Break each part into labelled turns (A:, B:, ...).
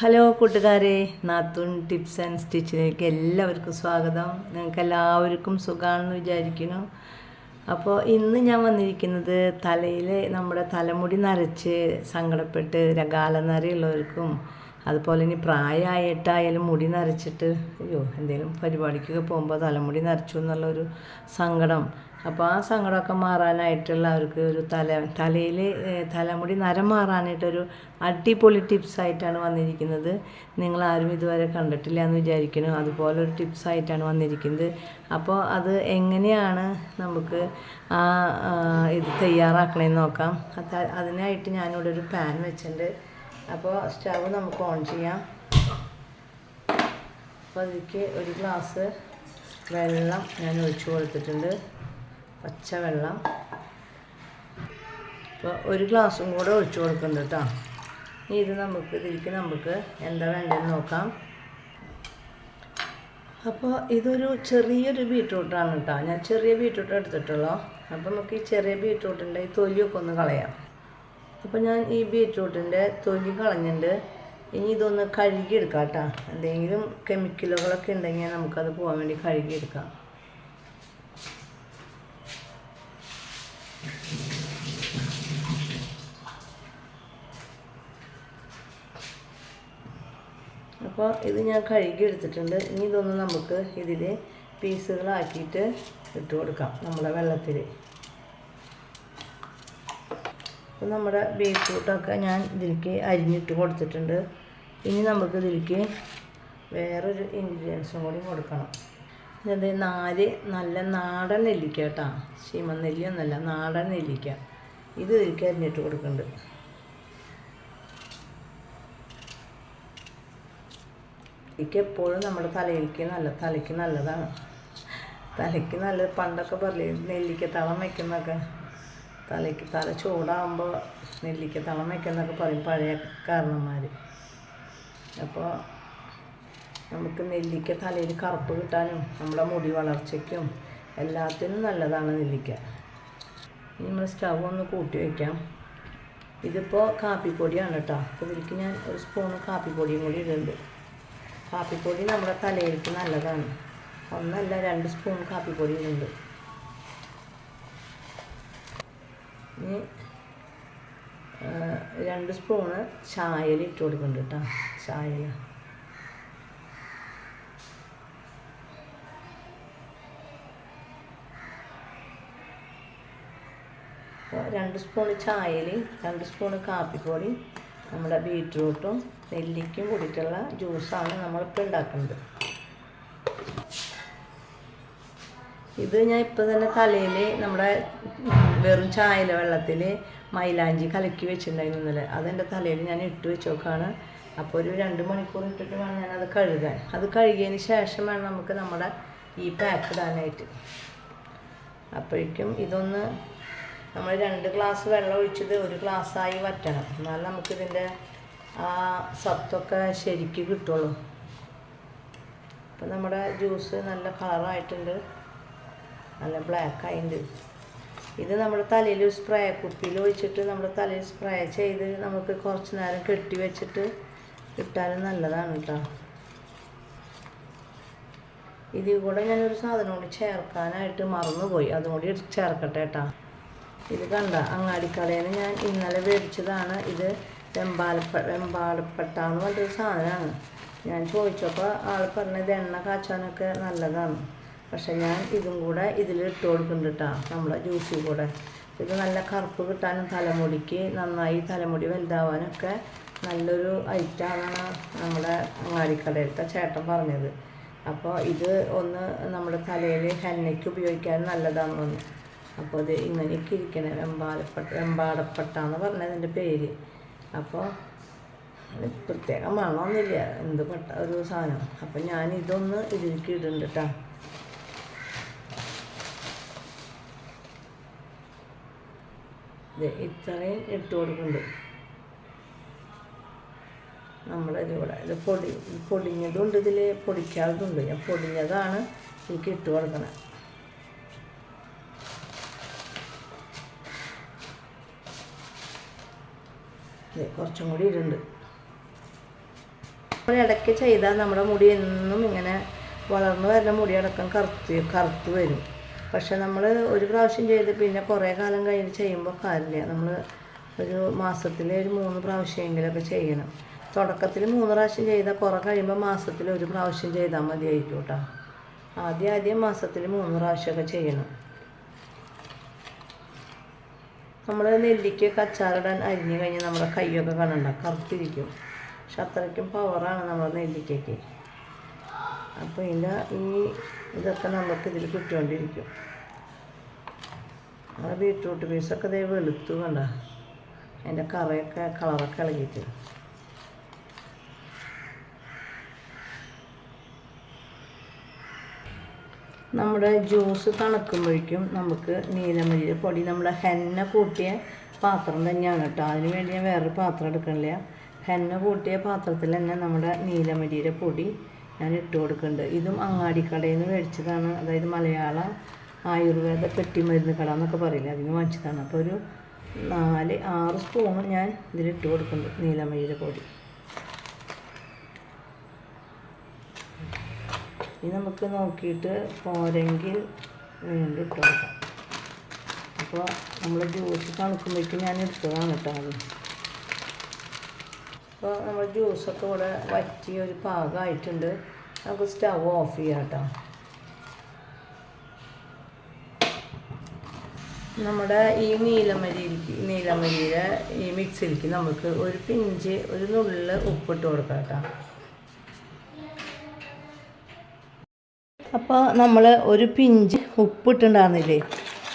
A: Hello കൂട്ടുകാരെ നാത്തൂൺ tips and സ്റ്റിച്ചിലേക്ക് എല്ലാവർക്കും സ്വാഗതം. നിങ്ങൾക്ക് എല്ലാവർക്കും സുഖമാണെന്ന് വിചാരിക്കുന്നു. അപ്പോൾ ഇന്ന് ഞാൻ വന്നിരിക്കുന്നത് തലയിൽ നമ്മുടെ തലമുടി നരച്ച് സങ്കടപ്പെട്ട് കാലനരയുള്ളവർക്കും അതുപോലെ ഇനി പ്രായമായിട്ടായാലും മുടി നരച്ചിട്ട് അയ്യോ എന്തെങ്കിലും പരിപാടിക്കൊക്കെ പോകുമ്പോൾ തലമുടി നരച്ചു എന്നുള്ളൊരു സങ്കടം. അപ്പോൾ ആ സങ്കടമൊക്കെ മാറാനായിട്ടുള്ള അവർക്ക് ഒരു തല തലയിൽ തലമുടി നരം മാറാനായിട്ടൊരു അടിപൊളി ടിപ്സായിട്ടാണ് വന്നിരിക്കുന്നത്. നിങ്ങൾ ആരും ഇതുവരെ കണ്ടിട്ടില്ല എന്ന് വിചാരിക്കുന്നു. അതുപോലെ ഒരു ടിപ്സായിട്ടാണ് വന്നിരിക്കുന്നത്. അപ്പോൾ അത് എങ്ങനെയാണ് നമുക്ക് ആ ഇത് തയ്യാറാക്കണമെന്ന് നോക്കാം. അത് അതിനായിട്ട് ഞാനിവിടെ ഒരു പാൻ വെച്ചിട്ടുണ്ട്. അപ്പോൾ സ്റ്റവ് നമുക്ക് ഓൺ ചെയ്യാം. അപ്പോൾ അതിലേക്ക് ഒരു ഗ്ലാസ് വെള്ളം ഞാൻ ഒഴിച്ച് കൊടുത്തിട്ടുണ്ട്. പച്ച വെള്ളം. അപ്പോൾ ഒരു ഗ്ലാസ്സും കൂടെ ഒഴിച്ച് കൊടുക്കുന്നുണ്ട് കേട്ടോ ഇനി ഇത് നമുക്ക് ഇതിലേക്ക് നമുക്ക് എന്താ വേണ്ടതെന്ന് നോക്കാം. അപ്പോൾ ഇതൊരു ചെറിയൊരു ബീട്രൂട്ടാണ് കേട്ടോ ഞാൻ ചെറിയ ബീട്രൂട്ട് എടുത്തിട്ടുള്ളൂ. അപ്പോൾ നമുക്ക് ഈ ചെറിയ ബീട്രൂട്ടിന്റെ ഈ തൊലിയൊക്കെ ഒന്ന് കളയാം. അപ്പോൾ ഞാൻ ഈ ബീറ്റ്റൂട്ടിന്റെ തൊലി കളഞ്ഞിട്ട് ഇനി ഇതൊന്ന് കഴുകിയെടുക്കാം കേട്ടോ എന്തെങ്കിലും കെമിക്കലുകളൊക്കെ ഉണ്ടെങ്കിൽ നമുക്കത് പോകാൻ വേണ്ടി കഴുകി എടുക്കാം അപ്പോൾ ഇത് ഞാൻ കഴുകി എടുത്തിട്ടുണ്ട് ഇനി ഇതൊന്ന് നമുക്ക് ഇതിൽ പീസുകളാക്കിയിട്ട് ഇട്ട് കൊടുക്കാം നമ്മുടെ വെള്ളത്തിൽ നമ്മുടെ ബീറ്റ്റൂട്ടൊക്കെ ഞാൻ ഇതിലേക്ക് അരിഞ്ഞിട്ട് കൊടുത്തിട്ടുണ്ട്. ഇനി നമുക്ക് ഇതിലേക്ക് വേറൊരു ഇൻഗ്രീഡിയൻസും കൂടി കൊടുക്കണം. ഇത് നാല് നല്ല നാടൻ നെല്ലിക്ക കേട്ടോ. ശീമൻ നെല്ലിയൊന്നല്ല നാടൻ നെല്ലിക്ക. ഇത് ഇതിലേക്ക് അരിഞ്ഞിട്ട് കൊടുക്കുന്നുണ്ട്. ഇതിലേക്ക് എപ്പോഴും നമ്മുടെ തലയിലേക്ക് നല്ല തലയ്ക്ക് നല്ലതാണ്. തലയ്ക്ക് നല്ല പണ്ടൊക്കെ പറയും നെല്ലിക്ക തളം വയ്ക്കുന്നൊക്കെ തലയ്ക്ക് തല ചൂടാകുമ്പോൾ നെല്ലിക്ക തളം വയ്ക്കുന്നൊക്കെ പറയും പഴയ കാരണന്മാർ അപ്പോൾ നമുക്ക് നെല്ലിക്ക തലയിൽ കറുപ്പ് കിട്ടാനും നമ്മുടെ മുടി വളർച്ചയ്ക്കും എല്ലാത്തിനും നല്ലതാണ് നെല്ലിക്ക. ഇനി നമ്മൾ സ്റ്റവ് ഒന്ന് കൂട്ടി വയ്ക്കാം ഇതിപ്പോൾ കാപ്പിപ്പൊടിയാണ് കേട്ടോ. അപ്പോൾ ഇതിലേക്ക് ഞാൻ ഒരു സ്പൂൺ കാപ്പിപ്പൊടിയും കൂടി ഇടുന്നുണ്ട്. കാപ്പിപ്പൊടി നമ്മുടെ തലയിലേക്ക് നല്ലതാണ്. ഒന്നല്ല രണ്ട് സ്പൂൺ കാപ്പിപ്പൊടി ഇടുന്നുണ്ട്. ഇനി രണ്ട് സ്പൂണ് ചായയിൽ ഇട്ട് കൊടുക്കുന്നുണ്ട് കേട്ടോ ചായയിൽ. രണ്ട് സ്പൂൺ ചായയിൽ രണ്ട് സ്പൂൺ കാപ്പിപ്പൊടി നമ്മുടെ ബീറ്റ്റൂട്ടും നെല്ലിക്കും കൂടിയിട്ടുള്ള ജ്യൂസാണ് നമ്മളിപ്പോൾ ഉണ്ടാക്കുന്നത്. ഇത് ഞാൻ ഇപ്പോൾ തന്നെ തലയിൽ നമ്മുടെ വെറും ചായല വെള്ളത്തിൽ മൈലാഞ്ചി കലക്കി വെച്ചിട്ടുണ്ടായിരുന്നു ഇന്നലെ. അതെന്റെ തലയിൽ ഞാൻ ഇട്ട് വെച്ച് നോക്കുകയാണ് അപ്പോൾ ഒരു രണ്ട് മണിക്കൂർ ഇട്ടിട്ട് വേണം ഞാനത് കഴുകാൻ. അത് കഴുകിയതിന് ശേഷം വേണം നമുക്ക് നമ്മുടെ ഈ പാക്ക് ഇടാനായിട്ട്. അപ്പോഴേക്കും ഇതൊന്ന് നമ്മൾ രണ്ട് ഗ്ലാസ് വെള്ളം ഒഴിച്ചത് ഒരു ഗ്ലാസ്സായി വറ്റണം. എന്നാൽ നമുക്കിതിന്റെ ആ സത്തൊക്കെ ശരിക്ക് കിട്ടുള്ളൂ. അപ്പം നമ്മുടെ ജ്യൂസ് നല്ല കളറായിട്ടുണ്ട് നല്ല ബ്ലാക്ക് ആയിണ്ട്. ഇത് നമ്മൾ തലയിൽ സ്പ്രേ കുപ്പിയിൽ ഒഴിച്ചിട്ട് നമ്മൾ തലയിൽ സ്പ്രേ ചെയ്ത് നമുക്ക് കുറച്ച് നേരം കെട്ടി വെച്ചിട്ട് ഇട്ടാലും നല്ലതാണ് കേട്ടോ ഇതിൽ കൂടെ ഞാനൊരു സാധനം കൂടി ചേർക്കാനായിട്ട് മറന്നുപോയി. അതും കൂടി ചേർക്കട്ടെ കേട്ടോ ഇത് കണ്ട അങ്ങാടിക്കടയിൽ ഞാൻ ഇന്നലെ മേടിച്ചതാണ് ഇത് വെമ്പാലപ്പ വെമ്പാലപ്പട്ട എന്ന് പറഞ്ഞൊരു സാധനമാണ്. ഞാൻ ചോദിച്ചപ്പോൾ ആൾ പറഞ്ഞത് എണ്ണ കാച്ചാനൊക്കെ നല്ലതാണ്. പക്ഷെ ഞാൻ ഇതും കൂടെ ഇതിൽ ഇട്ട് കൊടുക്കുന്നുണ്ട് കേട്ടോ നമ്മുടെ ജ്യൂസിൽ കൂടെ. ഇത് നല്ല കറുപ്പ് കിട്ടാനും തലമുടിക്ക് നന്നായി തലമുടി വലുതാവാനൊക്കെ നല്ലൊരു ഐറ്റമാണ് നമ്മുടെ അങ്ങാടിക്കടയിലത്തെ ചേട്ടൻ പറഞ്ഞത്. അപ്പോൾ ഇത് ഒന്ന് നമ്മുടെ തലയിൽ ഹെന്നയ്ക്ക് ഉപയോഗിക്കാൻ നല്ലതാണെന്ന് പറഞ്ഞു. അപ്പോൾ ഇത് ഇങ്ങനെയൊക്കെ ഇരിക്കണേ വെമ്പാലപ്പെട്ട വെമ്പാടപ്പെട്ടാന്ന് പറഞ്ഞതിന്റെ പേര്. അപ്പോൾ പ്രത്യേക മണമൊന്നുമില്ല എന്ത് പെട്ട ഒരു സാധനം. അപ്പോൾ ഞാൻ ഇതൊന്ന് ഇതിലേക്ക് ഇടുന്നുണ്ട് കേട്ടോ ഇത്രയും ഇട്ട് കൊടുക്കുന്നുണ്ട്. നമ്മുടെ ഇതിവിടെ ഇത് പൊടി പൊടിഞ്ഞതുണ്ട് ഇതിൽ പൊടിക്കാത്തതുണ്ട്. ഞാൻ പൊടിഞ്ഞതാണ് എനിക്ക് ഇട്ട് കൊടുക്കണം. കുറച്ചും കൂടി ഇടുന്നുണ്ട്. നമ്മൾ ഇടയ്ക്ക് ചെയ്താൽ നമ്മുടെ മുടി എന്നും ഇങ്ങനെ വളർന്നു വരുന്ന മുടി അടക്കം കറുത്ത് കറുത്ത് വരും. പക്ഷെ നമ്മൾ ഒരു പ്രാവശ്യം ചെയ്ത് പിന്നെ കുറേ കാലം കഴിഞ്ഞ് ചെയ്യുമ്പോൾ കാര്യമില്ല. നമ്മൾ ഒരു മാസത്തിൽ ഒരു മൂന്ന് പ്രാവശ്യമെങ്കിലൊക്കെ ചെയ്യണം. തുടക്കത്തിൽ മൂന്ന് പ്രാവശ്യം ചെയ്താൽ കുറേ കഴിയുമ്പോൾ മാസത്തിൽ ഒരു പ്രാവശ്യം ചെയ്താൽ മതിയായിരിക്കും കേട്ടോ ആദ്യം ആദ്യം മാസത്തിൽ മൂന്ന് പ്രാവശ്യമൊക്കെ ചെയ്യണം. നമ്മൾ നെല്ലിക്കൊക്കെ അച്ചാറിടാൻ അരിഞ്ഞു കഴിഞ്ഞാൽ നമ്മുടെ കൈയൊക്കെ കാണണ്ട കറുത്തിരിക്കും. പക്ഷെ അത്രയ്ക്കും പവറാണ് നമ്മുടെ നെല്ലിക്കയ്ക്ക്. അപ്പോൾ ഇതിന്റെ ഈ ഇതൊക്കെ നമുക്ക് ഇതിൽ കിട്ടുകൊണ്ടിരിക്കും ആ ബീട്രൂട്ട് പീസൊക്കെ ഇതേ വെളുത്തു കണ്ട. അതിന്റെ കറയൊക്കെ കളറൊക്കെ ഇളകിയിട്ട്. നമ്മുടെ ജ്യൂസ് തണുക്കുമ്പോഴേക്കും നമുക്ക് നീലമല്ലി പൊടി നമ്മുടെ ഹെന്ന കൂട്ടിയ പാത്രം തന്നെയാണ് കേട്ടോ. അതിന് വേണ്ടി ഞാൻ വേറൊരു പാത്രം എടുക്കണില്ല. ഹെന്ന കൂട്ടിയ പാത്രത്തിൽ തന്നെ നമ്മുടെ നീലമല്ലിയുടെ പൊടി ഞാൻ ഇട്ട് കൊടുക്കുന്നുണ്ട്. ഇതും അങ്ങാടിക്കടയിൽ നിന്ന് മേടിച്ചതാണ്. അതായത് മലയാള ആയുർവേദ പെട്ടിമരുന്ന് കട എന്നൊക്കെ പറയില്ല? അതിന് വാങ്ങിച്ചതാണ്. അപ്പോൾ ഒരു നാല് ആറ് സ്പൂണ് ഞാൻ ഇതിലിട്ട് കൊടുക്കുന്നുണ്ട്. നീലമയുടെ പൊടി. ഇനി നമുക്ക് നോക്കിയിട്ട് പോരെങ്കിൽ വീണ്ടും ഇട്ട് കൊടുക്കാം. അപ്പോൾ നമ്മൾ ജ്യൂസ് തണുക്കുമ്പോഴേക്കും ഞാൻ എടുത്തതാണ് കേട്ടോ അത്. അപ്പോൾ നമ്മൾ ജ്യൂസൊക്കെ ഇവിടെ വറ്റി ഒരു പാകമായിട്ടുണ്ട് നമുക്ക് സ്റ്റവ് ഓഫ് ചെയ്യാം കേട്ടോ നമ്മുടെ ഈ നീലമരി നീലമരിയുടെ ഈ മിക്സിലേക്ക് നമുക്ക് ഒരു പിഞ്ച് ഒരു നുള്ളിൽ ഉപ്പിട്ട് കൊടുക്കാം കേട്ടോ അപ്പോൾ നമ്മൾ ഒരു പിഞ്ച് ഉപ്പിട്ടുണ്ടായിരുന്നില്ലേ?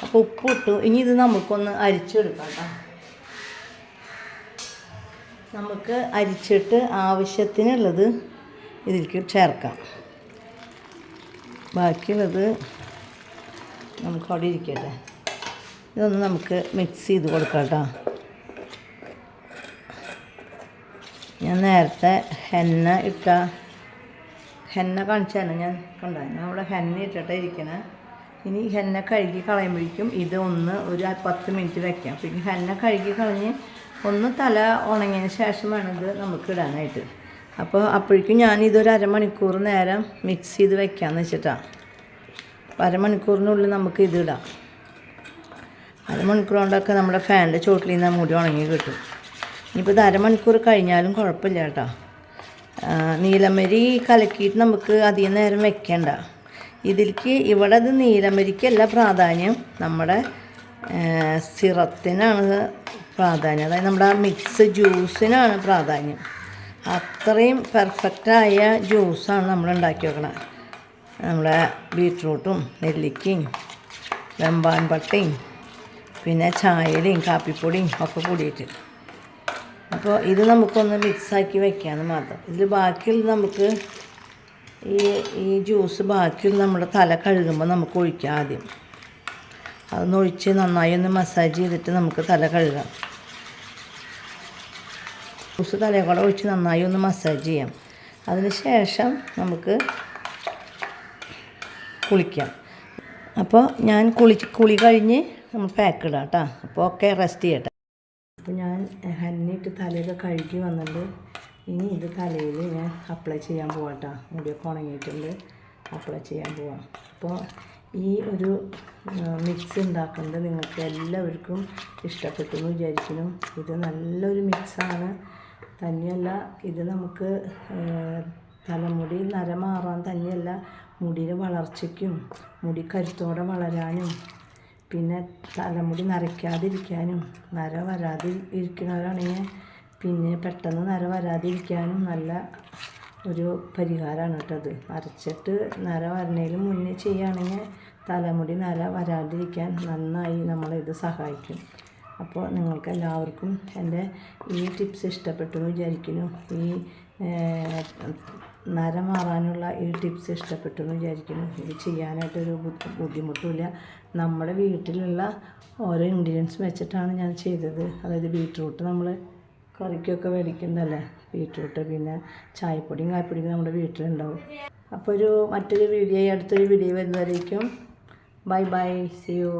A: അപ്പോൾ ഉപ്പിട്ടു. ഇനി ഇത് നമുക്കൊന്ന് അരിച്ചെടുക്കാം കേട്ടോ. നമുക്ക് അരിച്ചിട്ട് ആവശ്യത്തിനുള്ളത് ഇതിലേക്ക് ചേർക്കാം. ബാക്കിയുള്ളത് നമുക്ക് അവിടെ ഇരിക്കട്ടെ. ഇതൊന്ന് നമുക്ക് മിക്സ് ചെയ്ത് കൊടുക്കാം കേട്ടോ ഞാൻ നേരത്തെ ഹെന്ന ഇട്ട ഹെന്ന കാണിച്ചാണ് ഞാൻ കണ്ടായിരുന്നു അവിടെ ഹെന്ന ഇട്ടിട്ട് ഇരിക്കണേ. ഇനി ഹെന്ന കഴുകി കളയുമ്പോഴേക്കും ഇത് ഒന്ന് ഒരു പത്ത് മിനിറ്റ് വയ്ക്കാം പിന്നെ ഹെന്ന കഴുകി കളഞ്ഞ് ഒന്ന് തല ഉണങ്ങിയതിന് ശേഷം വേണം ഇത് നമുക്ക് ഇടാനായിട്ട്. അപ്പോൾ അപ്പോഴേക്കും ഞാൻ ഇതൊരു അരമണിക്കൂർ നേരം മിക്സ് ചെയ്ത് വെക്കാമെന്ന് വെച്ചിട്ടാണ് അപ്പോൾ അരമണിക്കൂറിനുള്ളിൽ നമുക്ക് ഇത് ഇടാം. അരമണിക്കൂർ കൊണ്ടൊക്കെ നമ്മുടെ ഫാനിന്റെ ചോട്ടിൽ നിന്ന് മുടി ഉണങ്ങി കിട്ടും. ഇനിയിപ്പോൾ ഇത് അരമണിക്കൂർ കഴിഞ്ഞാലും കുഴപ്പമില്ല കേട്ടോ. നീലമരി കലക്കിയിട്ട് നമുക്ക് അധികം നേരം വെക്കണ്ട. ഇതിലേക്ക് ഇവിടെ ഇത് നീലമരിക്കല്ല പ്രാധാന്യം. നമ്മുടെ സിറത്തിനാണ് പ്രാധാന്യം. അതായത് നമ്മുടെ മിക്സ് ജ്യൂസിനാണ് പ്രാധാന്യം. അത്രയും പെർഫെക്റ്റായ ജ്യൂസാണ് നമ്മൾ ഉണ്ടാക്കി വെക്കണത്. നമ്മുടെ ബീട്രൂട്ടും നെല്ലിക്കയും വെമ്പാൻ പട്ടയും പിന്നെ ചായയിലയും കാപ്പിപ്പൊടിയും ഒക്കെ കൂടിയിട്ട്. അപ്പോൾ ഇത് നമുക്കൊന്ന് മിക്സാക്കി വയ്ക്കാമെന്ന് മാത്രം. ഇതിൽ ബാക്കിയുള്ള നമുക്ക് ഈ ഈ ജ്യൂസ് ബാക്കിയുള്ള നമ്മുടെ തല കഴുകുമ്പോൾ നമുക്ക് ഒഴിക്കാം ആദ്യം. അതൊന്ന് ഒഴിച്ച് നന്നായി ഒന്ന് മസാജ് ചെയ്തിട്ട് നമുക്ക് തല കഴുകാം. തലയിൽ കൂടെ ഒഴിച്ച് നന്നായി ഒന്ന് മസാജ് ചെയ്യാം. അതിന് ശേഷം നമുക്ക് കുളിക്കാം. അപ്പോൾ ഞാൻ കുളി കുളി കഴിഞ്ഞ് നമ്മൾ പാക്ക് ഇടാം കേട്ടോ. അപ്പോൾ ഒക്കെ റെസ്റ്റ് ചെയ്യട്ടെ. അപ്പോൾ ഞാൻ ഹന്നിട്ട് തലയൊക്കെ കഴുകി വന്നിട്ട് ഇനി ഇത് തലയിൽ ഞാൻ അപ്ലൈ ചെയ്യാൻ പോവാം മുടിയൊക്കെ ഉണങ്ങിയിട്ടുണ്ട്. അപ്ലൈ ചെയ്യാൻ പോവാം. അപ്പോൾ ഈ ഒരു മിക്സ് ഉണ്ടാക്കുന്നത് നിങ്ങൾക്ക് എല്ലാവർക്കും ഇഷ്ടപ്പെട്ടു എന്ന് വിചാരിക്കുന്നു. ഇത് നല്ലൊരു മിക്സാണ് തന്നെയല്ല ഇത് നമുക്ക് തലമുടി നര മാറാൻ തന്നെയല്ല മുടിയുടെ വളർച്ചയ്ക്കും മുടി കരുത്തോടെ വളരാനും പിന്നെ തലമുടി നരയ്ക്കാതിരിക്കാനും നര വരാതെ ഇരിക്കുന്നവരാണെങ്കിൽ പിന്നെ പെട്ടെന്ന് നര വരാതിരിക്കാനും നല്ല ഒരു പരിഹാരമാണ് കേട്ടത് അരച്ചിട്ട് നര വരണേലും മുന്നേ ചെയ്യുകയാണെങ്കിൽ തലമുടി നര വരാതിരിക്കാൻ നന്നായി നമ്മളിത് സഹായിക്കും. അപ്പോൾ നിങ്ങൾക്ക് എല്ലാവർക്കും എന്റെ ഈ ടിപ്സ് ഇഷ്ടപ്പെട്ടു എന്ന് വിചാരിക്കുന്നു. ഈ നര മാറാനുള്ള ഈ ടിപ്സ് ഇഷ്ടപ്പെട്ടു എന്ന് വിചാരിക്കുന്നു. ഇത് ചെയ്യാനായിട്ടൊരു ബുദ്ധിമുട്ടുമില്ല. നമ്മുടെ വീട്ടിലുള്ള ഓരോ ഇൻഗ്രീഡിയൻസ് വെച്ചിട്ടാണ് ഞാൻ ചെയ്തത്. അതായത് ബീട്രൂട്ട് നമ്മൾ കറിക്കൊക്കെ മേടിക്കുന്നതല്ലേ? ബീട്രൂട്ട് പിന്നെ ചായപ്പൊടിയും കായപ്പൊടിയും നമ്മുടെ വീട്ടിലുണ്ടാവും. അപ്പോൾ ഒരു മറ്റൊരു വീഡിയോ അടുത്തൊരു വീഡിയോ വരുന്നതായിരിക്കും ബൈ ബൈ സി യു.